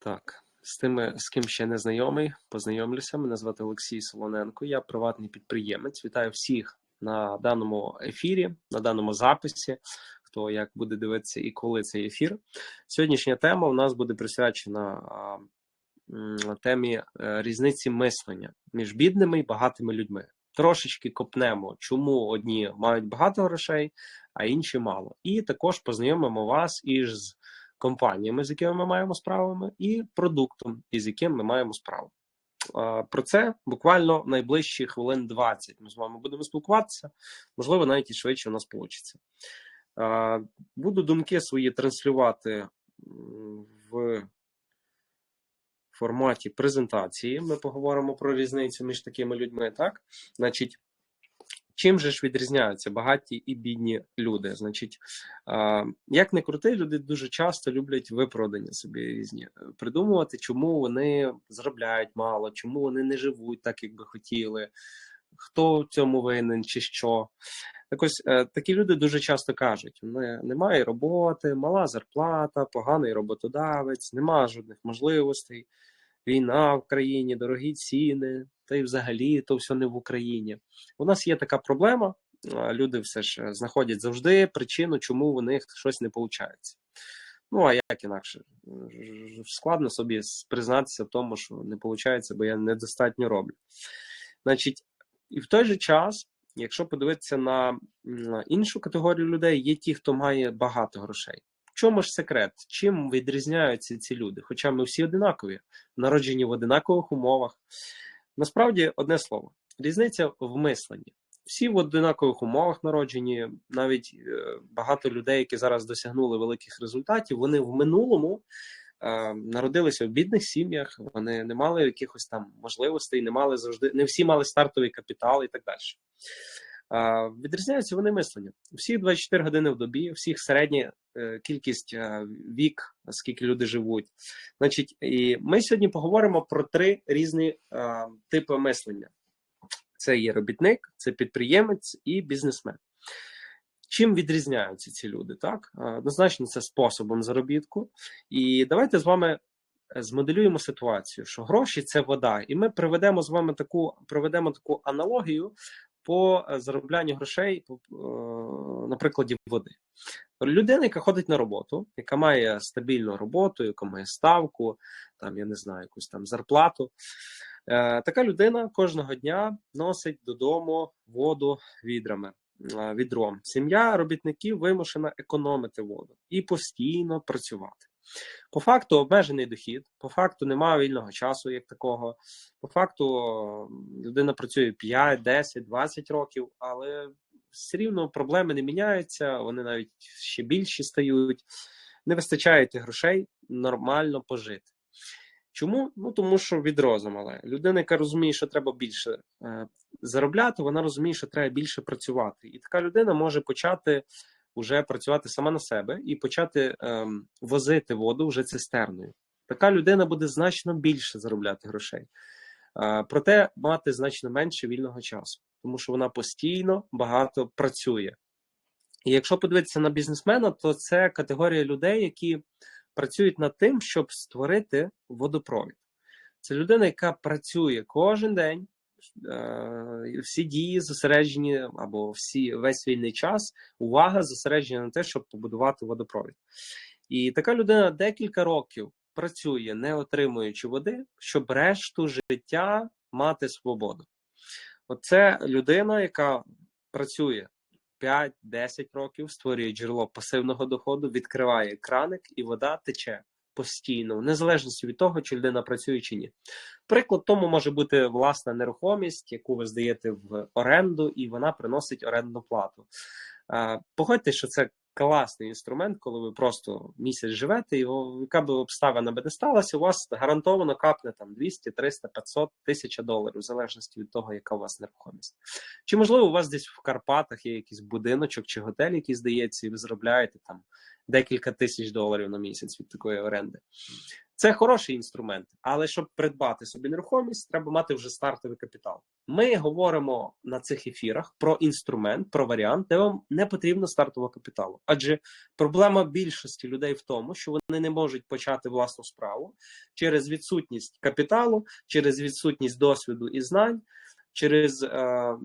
Так, з тими, з ким ще не знайомий, познайомлюся. Мене звати Олексій Солоненко. Я приватний підприємець. Вітаю всіх на даному ефірі, на даному записі. Хто як буде дивитися і коли цей ефір? Сьогоднішня тема у нас буде присвячена темі е, різниці мислення між бідними і багатими людьми. Трошечки копнемо, чому одні мають багато грошей, а інші мало. І також познайомимо вас із компаніями, з якими ми маємо справами, і продуктом, із яким ми маємо справу. Про це буквально найближчі хвилин 20 ми з вами будемо спілкуватися. Можливо, навіть і швидше у нас вийде. Буду думки свої транслювати в форматі презентації. Ми поговоримо про різницю між такими людьми. Так, значить, чим же ж відрізняються багаті і бідні люди? Значить, як не крути, люди дуже часто люблять виправдання собі різні е, придумувати, чому вони заробляють мало, чому вони не живуть так, як би хотіли. Хто в цьому винен чи що? Так ось е, такі люди дуже часто кажуть: «Не- немає роботи, мала зарплата, поганий роботодавець, немає жодних можливостей, війна в країні, дорогі ціни, та й взагалі то все не в Україні. У нас є така проблема. Люди все ж е, знаходять завжди причину, чому у них щось не виходить. Ну, а як інакше? Складно собі признатися в тому, що не виходить, бо я недостатньо роблю. Значить, і в той же час, якщо подивитися на іншу категорію людей, є ті, хто має багато грошей. Чому ж секрет? Чим відрізняються ці люди? Хоча ми всі одинакові, народжені в одинакових умовах. Насправді, одне слово: різниця в мисленні. Всі в одинакових умовах народжені, навіть е, багато людей, які зараз досягнули великих результатів, вони в минулому е, народилися в бідних сім'ях, вони не мали якихось там можливостей, не мали завжди, не всі мали стартовий капітал і так далі. Відрізняються вони мисленням. Всі 24 години в добі, всіх середня е, кількість е, вік, скільки люди живуть. Значить, і ми сьогодні поговоримо про три різні е, типи мислення: це є робітник, це підприємець і бізнесмен. Чим відрізняються ці люди? Так, однозначно, це способом заробітку. І давайте з вами змоделюємо ситуацію, що гроші це вода, і ми приведемо з вами таку проведемо таку аналогію по е, зароблянню грошей е, на прикладі води. Людина, яка ходить на роботу, яка має стабільну роботу, яка має ставку, там я не знаю, якусь там зарплату. Е, така людина кожного дня носить додому воду відрами. Відром. Сім'я робітників вимушена економити воду і постійно працювати. По факту обмежений дохід, по факту немає вільного часу як такого. По факту людина працює 5, 10, 20 років, але все рівно проблеми не міняються, вони навіть ще більші стають. Не вистачає тих грошей нормально пожити. Чому? Ну тому що відро замале. Людина, яка розуміє, що треба більше е, заробляти, вона розуміє, що треба більше працювати. І така людина може почати вже працювати сама на себе і почати ем, возити воду вже цистерною. Така людина буде значно більше заробляти грошей, е, проте мати значно менше вільного часу, тому що вона постійно багато працює. І якщо подивитися на бізнесмена, то це категорія людей, які працюють над тим, щоб створити водопровід. Це людина, яка працює кожен день, всі дії зосереджені або всі весь вільний час, увага зосереджена на те, щоб побудувати водопровід. І така людина декілька років працює, не отримуючи води, щоб решту життя мати свободу. Оце людина, яка працює 5-10 років, створює джерело пасивного доходу, відкриває краник, і вода тече постійно, в незалежності від того, чи людина працює чи ні. Приклад тому може бути власна нерухомість, яку ви здаєте в оренду, і вона приносить орендну плату. Погодьте, що це класний інструмент, коли ви просто місяць живете, і яка би обставина би не сталася, у вас гарантовано капне там 200, 300, 500 тисяча доларів, в залежності від того, яка у вас нерухомість. Чи можливо у вас десь в Карпатах є якийсь будиночок чи готель, який здається, і ви заробляєте там декілька тисяч доларів на місяць від такої оренди. Це хороший інструмент, але щоб придбати собі нерухомість, треба мати вже стартовий капітал. Ми говоримо на цих ефірах про інструмент, про варіант, де вам не потрібно стартового капіталу. Адже проблема більшості людей в тому, що вони не можуть почати власну справу через відсутність капіталу, через відсутність досвіду і знань. Через е,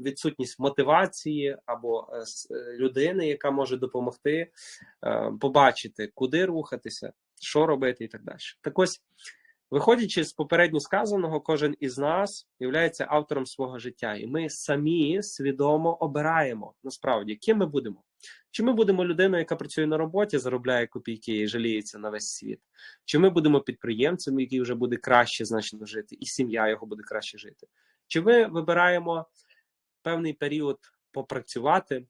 відсутність мотивації або е, людини, яка може допомогти е, побачити, куди рухатися, що робити, і так далі. Так ось, виходячи з попередньо сказаного, кожен із нас є автором свого життя, і ми самі свідомо обираємо насправді, ким ми будемо. Чи ми будемо людиною, яка працює на роботі, заробляє копійки і жаліється на весь світ? Чи ми будемо підприємцем, який вже буде краще значно жити, і сім'я його буде краще жити? Чи ми вибираємо певний період попрацювати?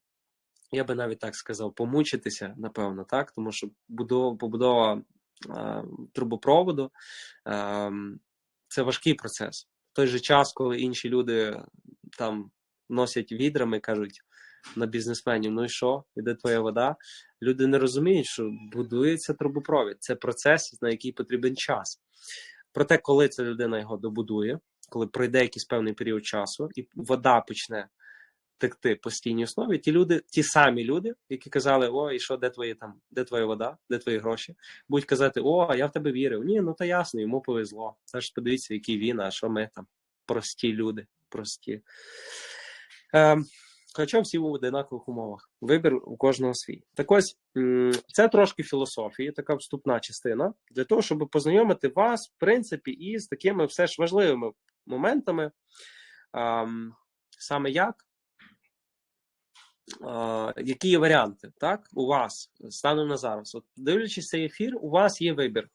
Я би навіть так сказав, помучитися, напевно, так, тому що будова, побудова е, трубопроводу е, це важкий процес. В той же час, коли інші люди там носять відрами, кажуть на бізнесменів: ну і що, іде твоя вода? Люди не розуміють, що будується трубопровід. Це процес, на який потрібен час. Проте, коли ця людина його добудує, коли пройде якийсь певний період часу, і вода почне текти постійній основі, ті люди, ті самі люди, які казали, о, і що, де твої там, де твоя вода, де твої гроші, будуть казати, о, я в тебе вірив. Ні, ну то ясно, йому повезло. Це ж подивіться, який він, а що ми там, прості люди, прості. Е, Хоча всі в одинакових умовах. Вибір у кожного свій. Так ось це трошки філософії, така вступна частина, для того, щоб познайомити вас, в принципі, із такими все ж важливими моментами, саме як, які є варіанти так, у вас станом на зараз. От Дивлячись цей ефір, у вас є вибір.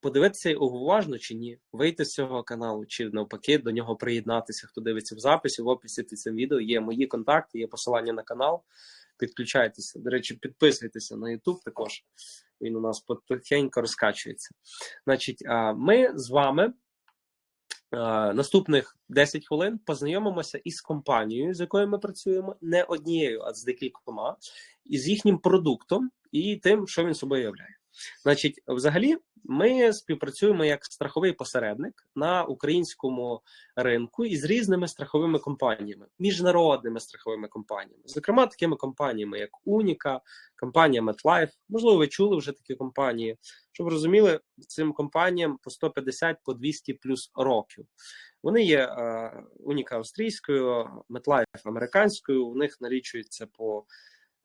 Подивитися уважно чи ні, вийти з цього каналу, чи навпаки до нього приєднатися. Хто дивиться в записі, в описі під цим відео є мої контакти, є посилання на канал. Підключайтеся. До речі, підписуйтеся на YouTube також. Він у нас потихеньку розкачується. Значить, ми з вами наступних 10 хвилин познайомимося із компанією, з якою ми працюємо, не однією, а з декількома, і з їхнім продуктом і тим, що він собою являє. Значить, взагалі, ми співпрацюємо як страховий посередник на українському ринку із різними страховими компаніями, міжнародними страховими компаніями, зокрема, такими компаніями, як Уніка, компанія MetLife. Можливо, ви чули вже такі компанії. Щоб розуміли, цим компаніям по 150 по 200 плюс років. Вони є е, Уніка австрійською, MetLife американською. У них налічується по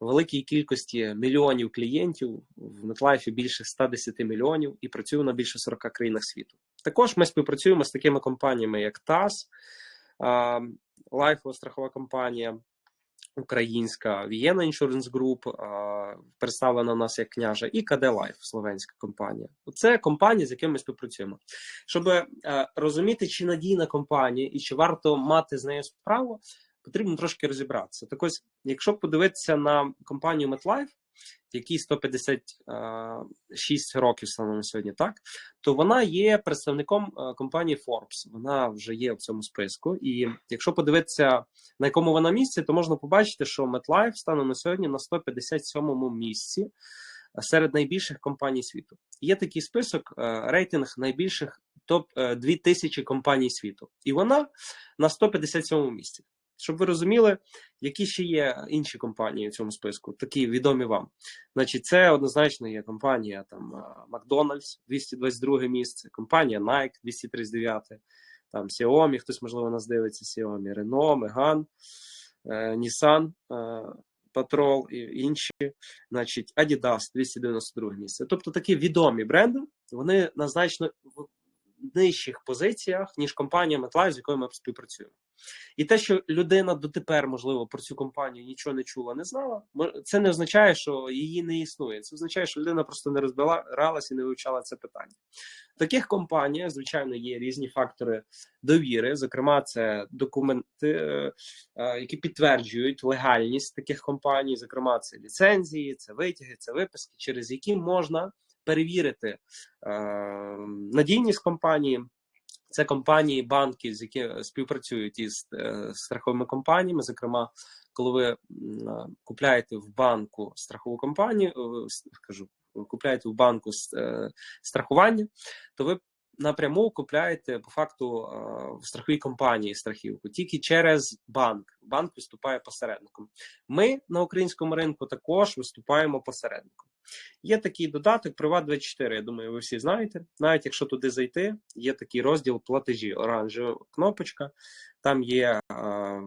великій кількості мільйонів клієнтів в MetLife більше 110 мільйонів і працюю на більше 40 країнах світу. Також ми співпрацюємо з такими компаніями, як ТАС, Лайфова страхова компанія. Українська Vienna Insurance Group, представлена у нас як княжа, і КД Life, словенська компанія. Це компанії, з якими ми співпрацюємо. Щоб розуміти, чи надійна компанія і чи варто мати з нею справу, потрібно трошки розібратися. Так ось, якщо подивитися на компанію MetLife, якій 156 років станом на сьогодні, так то вона є представником компанії Forbes. Вона вже є в цьому списку. І якщо подивитися на якому вона місці, то можна побачити, що MetLife станом на сьогодні на 157-му місці серед найбільших компаній світу. Є такий список рейтинг найбільших топ 2000 компаній світу, і вона на 157-му місці щоб ви розуміли, які ще є інші компанії в цьому списку, такі відомі вам. Значить, це однозначно є компанія там Макдональдс, 222 місце, компанія Nike, 239, там Xiaomi, хтось, можливо, нас дивиться, Xiaomi, Renault, Megane, Nissan, Patrol і інші, значить, Adidas, 292 місце. Тобто такі відомі бренди, вони на значно нижчих позиціях, ніж компанія MetLife, з якою ми співпрацюємо. І те, що людина дотепер, можливо, про цю компанію нічого не чула, не знала, це не означає, що її не існує. Це означає, що людина просто не розбиралася і не вивчала це питання. В таких компаніях, звичайно, є різні фактори довіри. Зокрема, це документи, е, е, які підтверджують легальність таких компаній. Зокрема, це ліцензії, це витяги, це виписки, через які можна перевірити е, надійність компанії. Це компанії, банки, з які співпрацюють із е, страховими компаніями. Зокрема, коли ви купляєте в банку страхову компанію, скажу купляєте в банку е, страхування, то ви напряму купляєте по факту е, в страховій компанії страхівку тільки через банк. Банк виступає посередником. Ми на українському ринку також виступаємо посередником. Є такий додаток Приват24, я думаю, ви всі знаєте. Навіть якщо туди зайти, є такий розділ платежі, оранжева кнопочка. Там є а,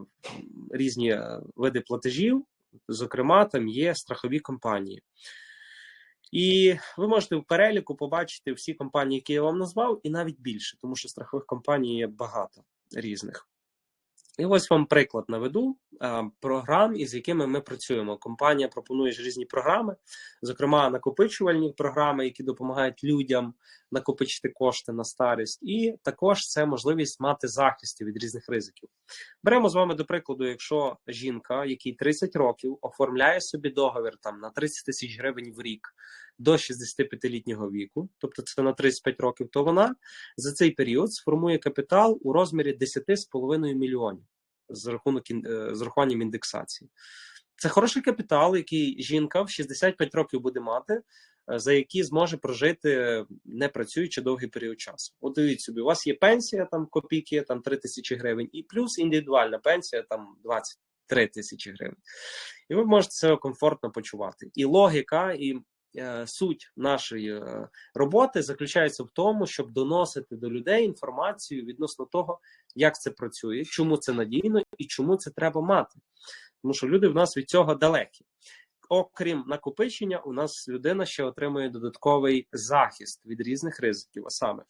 різні види платежів, зокрема, там є страхові компанії. І ви можете в переліку побачити всі компанії, які я вам назвав, і навіть більше, тому що страхових компаній є багато різних. І ось вам приклад наведу а, програм, із якими ми працюємо. Компанія пропонує різні програми, зокрема накопичувальні програми, які допомагають людям накопичити кошти на старість, і також це можливість мати захист від різних ризиків. Беремо з вами до прикладу, якщо жінка, якій 30 років, оформляє собі договір там на 30 тисяч гривень в рік до 65-літнього віку, тобто це на 35 років, то вона за цей період сформує капітал у розмірі 10,5 мільйонів з рахунок з рахуванням індексації. Це хороший капітал, який жінка в 65 років буде мати, за який зможе прожити не працюючи довгий період часу. От дивіться собі, у вас є пенсія, там копійки, там 3 тисячі гривень, і плюс індивідуальна пенсія, там 23 тисячі гривень. І ви можете себе комфортно почувати. І логіка, і Е, суть нашої е, роботи заключається в тому, щоб доносити до людей інформацію відносно того, як це працює, чому це надійно і чому це треба мати. Тому що люди в нас від цього далекі. Окрім накопичення, у нас людина ще отримує додатковий захист від різних ризиків. А саме,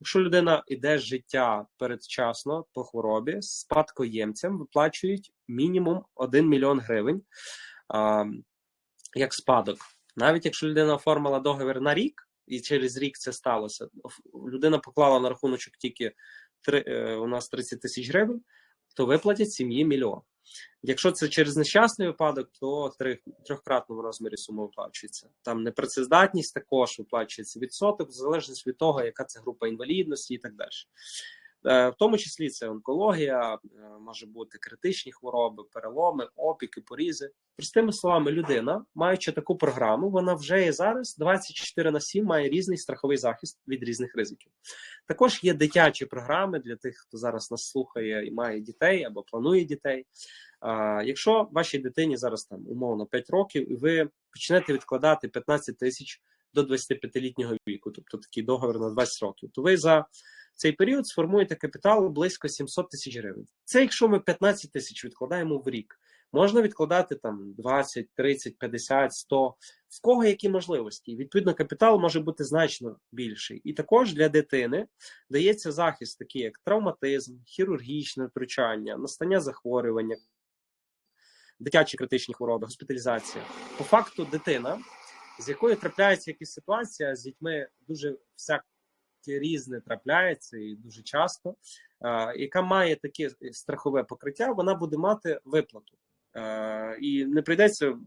якщо людина йде з життя передчасно по хворобі, спадкоємцям виплачують мінімум 1 мільйон гривень а, як спадок. Навіть якщо людина оформила договір на рік, і через рік це сталося, людина поклала на рахуночок тільки 3, е, у нас 30 тисяч гривень, то виплатять сім'ї мільйон. Якщо це через нещасний випадок, то три, трьохкратному розмірі сума виплачується. Там непрацездатність також виплачується відсоток, в залежності від того, яка це група інвалідності і так далі. Е, в тому числі це онкологія, е, може бути критичні хвороби, переломи, опіки, порізи. Простими словами, людина, маючи таку програму, вона вже і зараз 24 на 7 має різний страховий захист від різних ризиків. Також є дитячі програми для тих, хто зараз нас слухає і має дітей або планує дітей. Якщо вашій дитині зараз там умовно 5 років, і ви почнете відкладати 15 тисяч до 25-літнього віку, тобто такий договір на 20 років, то ви за цей період сформуєте капітал близько 700 тисяч гривень. Це якщо ми 15 тисяч відкладаємо в рік. Можна відкладати там 20, 30, 50, 100, в кого які можливості. Відповідно, капітал може бути значно більший. І також для дитини дається захист, такий як травматизм, хірургічне втручання, настання захворювання, дитячі критичні хвороби, госпіталізація. По факту, дитина, з якою трапляється якась ситуація з дітьми дуже всяк різне трапляється і дуже часто, яка має таке страхове покриття, вона буде мати виплату і не прийдеться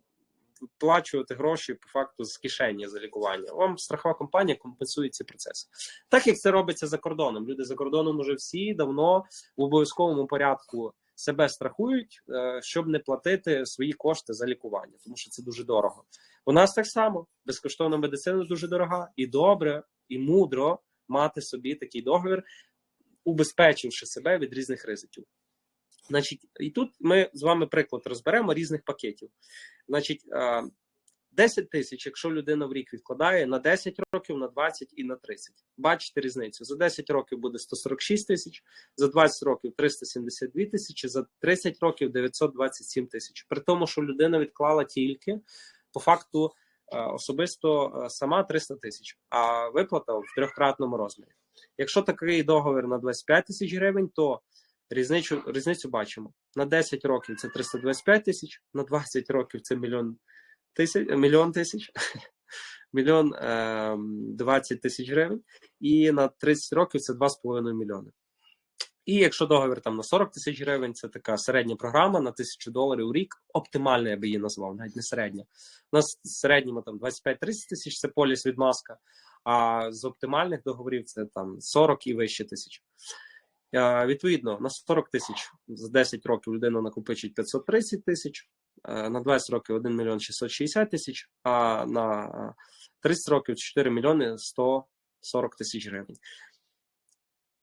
виплачувати гроші по факту з кишені за лікування. Вам страхова компанія компенсує ці процеси. Так як це робиться за кордоном. Люди за кордоном уже всі давно в обов'язковому порядку. Себе страхують, е, щоб не платити свої кошти за лікування, тому що це дуже дорого. У нас так само безкоштовна медицина дуже дорога і добре, і мудро мати собі такий договір, убезпечивши себе від різних ризиків. Значить, і тут ми з вами приклад розберемо різних пакетів. Значить, 10 тисяч, якщо людина в рік відкладає на 10 років, на 20 і на 30. Бачите різницю. За 10 років буде 146 тисяч, за 20 років 372 тисячі, за 30 років 927 тисяч. При тому, що людина відклала тільки по факту особисто сама 300 тисяч, а виплата в трьохкратному розмірі. Якщо такий договір на 25 тисяч гривень, то різницю різницю бачимо. На 10 років це 325 тисяч, на 20 років це мільйон тисяч, мільйон тисяч, мільйон е, 20 тисяч гривень, і на 30 років це 2,5 мільйони. І якщо договір там на 40 тисяч гривень, це така середня програма на тисячу доларів у рік. Оптимальна, я би її назвав, навіть не середня. У нас в середньому там 25-30 тисяч це поліс від маска, а з оптимальних договорів це там 40 і вище тисяч. Відповідно, на 40 тисяч за 10 років людина накопичить 530 тисяч, на 20 років 1 мільйон 660 тисяч, а на 30 років 4 мільйони 140 тисяч гривень.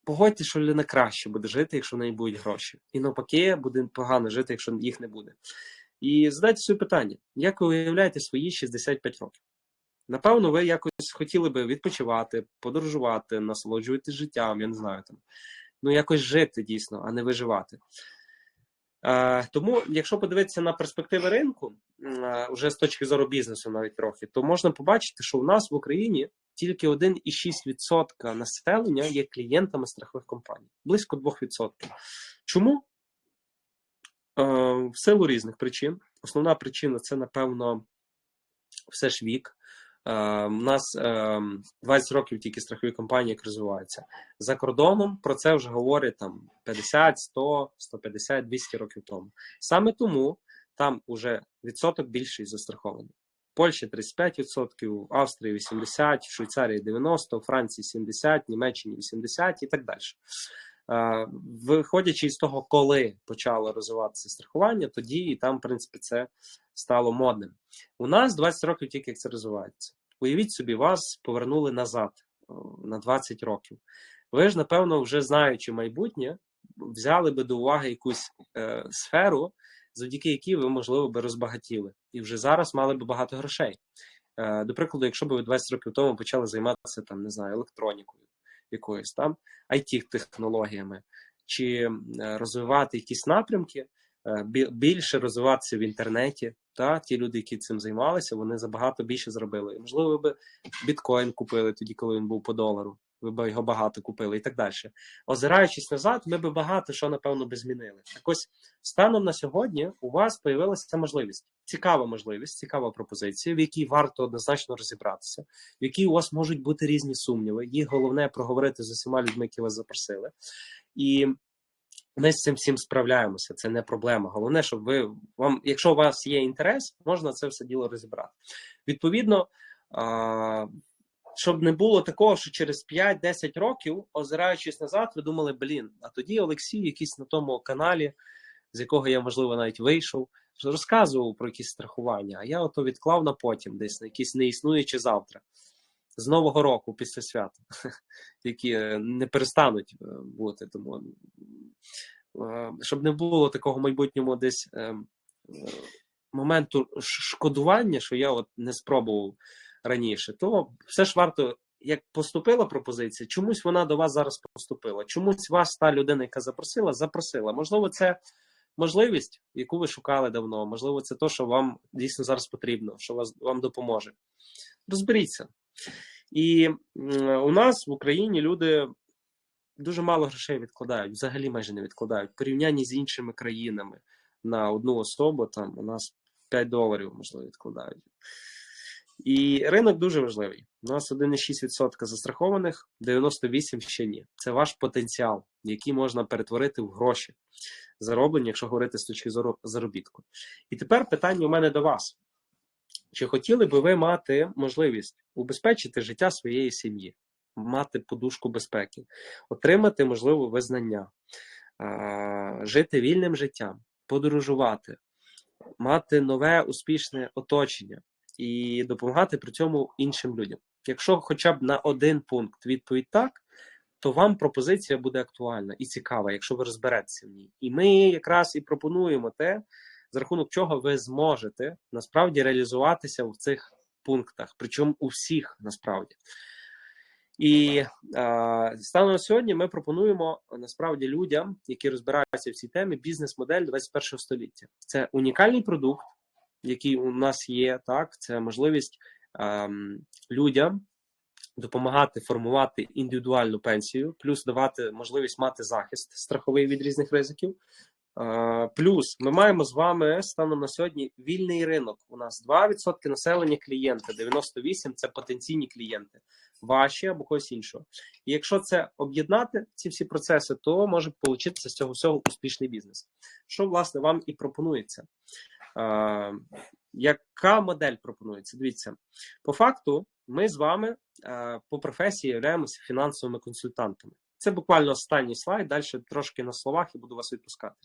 Погодьте, що людина краще буде жити, якщо в неї будуть гроші. І навпаки, буде погано жити, якщо їх не буде. І задайте собі питання: як ви уявляєте свої 65 років? Напевно, ви якось хотіли би відпочивати, подорожувати, насолоджуватися життям, я не знаю там. Ну, якось жити дійсно, а не виживати. Е, тому, якщо подивитися на перспективи ринку, е, вже з точки зору бізнесу, навіть трохи, то можна побачити, що у нас в Україні тільки 1,6% населення є клієнтами страхових компаній, близько 2%. Чому? Е, в силу різних причин. Основна причина це, напевно, все ж вік. Е, у нас 20 е, років тільки страхові компанії як розвиваються. За кордоном про це вже говорять там 50, 100, 150, 200 років тому. Саме тому там уже відсоток більший застрахований. Польщі 35%, Австрії 80%, Швейцарії 90%, у Франції 70%, Німеччині 80% і так далі. Е, виходячи з того, коли почало розвиватися страхування, тоді і там, в принципі, це стало модним. У нас 20 років тільки як це розвивається. Уявіть собі, вас повернули назад на 20 років. Ви ж, напевно, вже знаючи майбутнє, взяли би до уваги якусь е, сферу, завдяки якій ви, можливо, би розбагатіли. І вже зараз мали би багато грошей. Е, До прикладу, якщо б ви 20 років тому почали займатися там, не знаю, електронікою якоюсь там, it технологіями чи розвивати якісь напрямки, е, більше розвиватися в інтернеті. Та ті люди, які цим займалися, вони забагато більше зробили. Можливо, ви б біткоін купили тоді, коли він був по долару. Ви б його багато купили і так далі. Озираючись назад, ми б багато що, напевно, би змінили. Так ось станом на сьогодні у вас з'явилася можливість. Цікава можливість, цікава пропозиція, в якій варто однозначно розібратися, в якій у вас можуть бути різні сумніви. Їх головне проговорити з усіма людьми, які вас запросили. І ми з цим всім справляємося. Це не проблема. Головне, щоб ви вам, якщо у вас є інтерес, можна це все діло розібрати. Відповідно, щоб не було такого, що через 5-10 років, озираючись назад, ви думали, блін, а тоді Олексій, якийсь на тому каналі, з якого я, можливо, навіть вийшов, розказував про якісь страхування, а я ото відклав на потім, десь на якісь неіснуючі завтра. З Нового року після свята, які не перестануть е, бути. Тому Е, щоб не було такого майбутньому десь е, моменту шкодування, що я от не спробував раніше, то все ж варто. Як поступила пропозиція, чомусь вона до вас зараз поступила. Чомусь вас та людина, яка запросила, запросила. Можливо, це можливість, яку ви шукали давно. Можливо, це те, що вам дійсно зараз потрібно, що вас вам допоможе. Розберіться. І у нас в Україні люди дуже мало грошей відкладають, взагалі майже не відкладають. В порівнянні з іншими країнами на одну особу там у нас 5 доларів, можливо, відкладають. І ринок дуже важливий. У нас 1,6% застрахованих, 98% ще ні. Це ваш потенціал, який можна перетворити в гроші, зароблені, якщо говорити з точки зору заробітку. І тепер питання у мене до вас: чи хотіли би ви мати можливість убезпечити життя своєї сім'ї? мати подушку безпеки, отримати можливо визнання, жити вільним життям, подорожувати, мати нове успішне оточення і допомагати при цьому іншим людям. Якщо хоча б на один пункт відповідь так, то вам пропозиція буде актуальна і цікава, якщо ви розберетеся в ній. І ми якраз і пропонуємо те, за рахунок чого ви зможете насправді реалізуватися в цих пунктах, причому у всіх насправді. І е, станом на сьогодні ми пропонуємо насправді людям, які розбираються в цій темі, бізнес-модель 21 століття. Це унікальний продукт, який у нас є. Так, це можливість е, людям допомагати формувати індивідуальну пенсію, плюс давати можливість мати захист страховий від різних ризиків. Плюс ми маємо з вами станом на сьогодні вільний ринок. У нас 2% населення клієнти, 98% це потенційні клієнти, ваші або когось іншого. І якщо це об'єднати ці всі процеси, то може получитися з цього всього успішний бізнес. Що власне вам і пропонується? Яка модель пропонується? Дивіться, по факту, ми з вами по професії являємося фінансовими консультантами. Це буквально останній слайд. Далі трошки на словах і буду вас відпускати.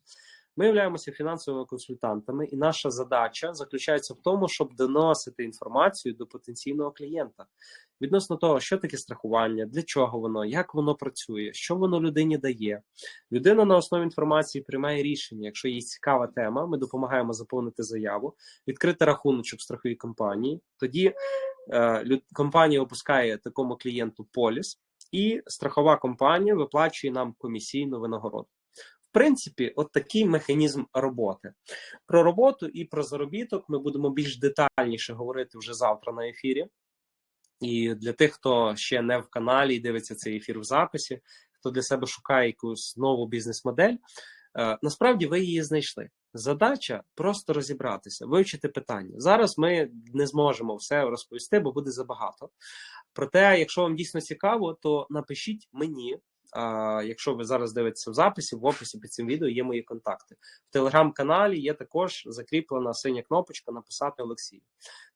Ми являємося фінансовими консультантами, і наша задача заключається в тому, щоб доносити інформацію до потенційного клієнта відносно того, що таке страхування, для чого воно, як воно працює, що воно людині дає. Людина на основі інформації приймає рішення. Якщо їй цікава тема, ми допомагаємо заповнити заяву, відкрити рахуночок страховій компанії. Тоді е, компанія опускає такому клієнту поліс, і страхова компанія виплачує нам комісійну винагороду. Принципі, от такий механізм роботи. Про роботу і про заробіток ми будемо більш детальніше говорити вже завтра на ефірі. І для тих, хто ще не в каналі і дивиться цей ефір в записі, хто для себе шукає якусь нову бізнес-модель, е, насправді ви її знайшли. Задача просто розібратися, вивчити питання. Зараз ми не зможемо все розповісти, бо буде забагато. Проте, якщо вам дійсно цікаво, то напишіть мені. Якщо ви зараз дивитеся в записі, в описі під цим відео є мої контакти. В телеграм-каналі є також закріплена синя кнопочка написати Олексію.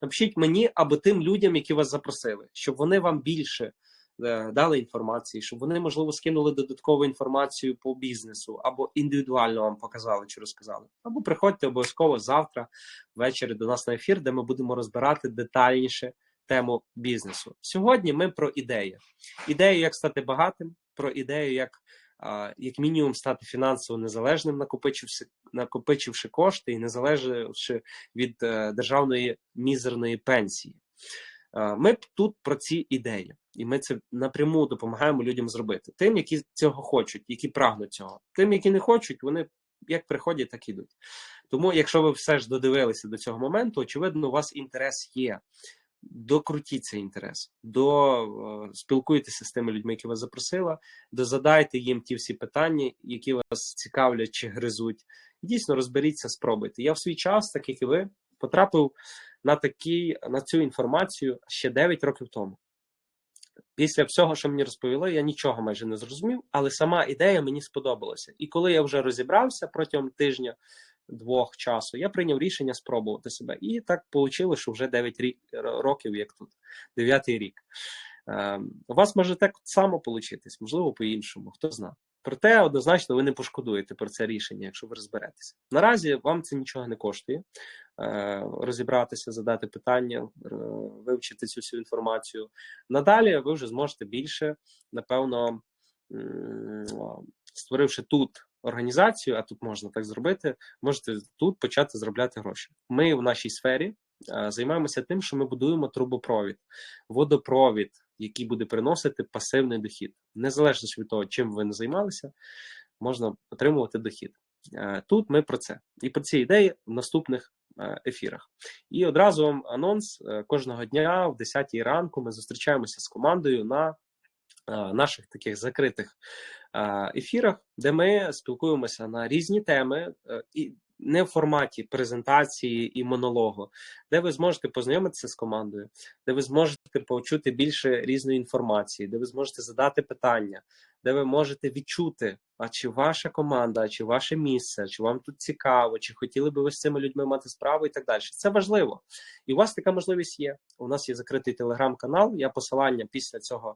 Напишіть мені або тим людям, які вас запросили, щоб вони вам більше е, дали інформації, щоб вони, можливо, скинули додаткову інформацію по бізнесу, або індивідуально вам показали чи розказали. Або приходьте обов'язково завтра ввечері до нас на ефір, де ми будемо розбирати детальніше тему бізнесу. Сьогодні ми про ідеї. Ідею, як стати багатим, про ідею, як, як мінімум стати фінансово незалежним, накопичивши, накопичивши кошти і не залежавши від е, державної мізерної пенсії. Е, Ми тут про ці ідеї, і ми це напряму допомагаємо людям зробити. Тим, які цього хочуть, які прагнуть цього. Тим, які не хочуть, вони як приходять, так і йдуть. Тому, якщо ви все ж додивилися до цього моменту, очевидно, у вас інтерес є. Докрутіть цей інтерес, до е, спілкуйтеся з тими людьми, які вас запросила, дозадайте їм ті всі питання, які вас цікавлять чи гризуть. І Дійсно, розберіться, спробуйте. Я в свій час, так як і ви, потрапив на такі, на цю інформацію ще 9 років тому. Після всього, що мені розповіли, я нічого майже не зрозумів, але сама ідея мені сподобалася. І коли я вже розібрався протягом тижня двох часу, я прийняв рішення спробувати себе. І так вийшло, що вже 9 рік, років, як тут, 9 рік. Е, у вас може так само получитись, можливо, по-іншому, хто знає. Проте однозначно ви не пошкодуєте про це рішення, якщо ви розберетеся. Наразі вам це нічого не коштує е, розібратися, задати питання, е, вивчити цю всю інформацію. Надалі ви вже зможете більше, напевно, створивши тут організацію, а тут можна так зробити, можете тут почати заробляти гроші. Ми в нашій сфері е, займаємося тим, що ми будуємо трубопровід, водопровід, який буде приносити пасивний дохід. Незалежно від того, чим ви не займалися, можна отримувати дохід. Е, Тут ми про це і про ці ідеї в наступних е, ефірах. І одразу вам анонс кожного дня в 10 ранку ми зустрічаємося з командою на наших таких закритих ефірах, де ми спілкуємося на різні теми е, і не в форматі презентації і монологу, де ви зможете познайомитися з командою, де ви зможете почути більше різної інформації, де ви зможете задати питання, де ви можете відчути, а чи ваша команда, чи ваше місце, чи вам тут цікаво, чи хотіли би ви з цими людьми мати справу і так далі. Це важливо. І у вас така можливість є. У нас є закритий телеграм-канал. Я посилання після цього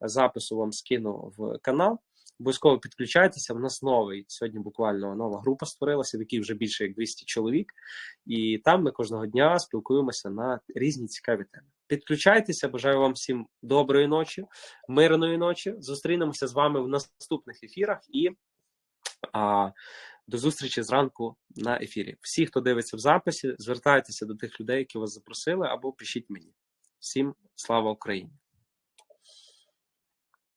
запису вам скину в канал. Обов'язково підключайтеся. В нас новий сьогодні буквально нова група створилася, в якій вже більше як 200 чоловік, і там ми кожного дня спілкуємося на різні цікаві теми. Підключайтеся, бажаю вам всім доброї ночі, мирної ночі. Зустрінемося з вами в наступних ефірах і а, до зустрічі зранку на ефірі. Всі, хто дивиться в записі, звертайтеся до тих людей, які вас запросили, або пишіть мені. Всім слава Україні!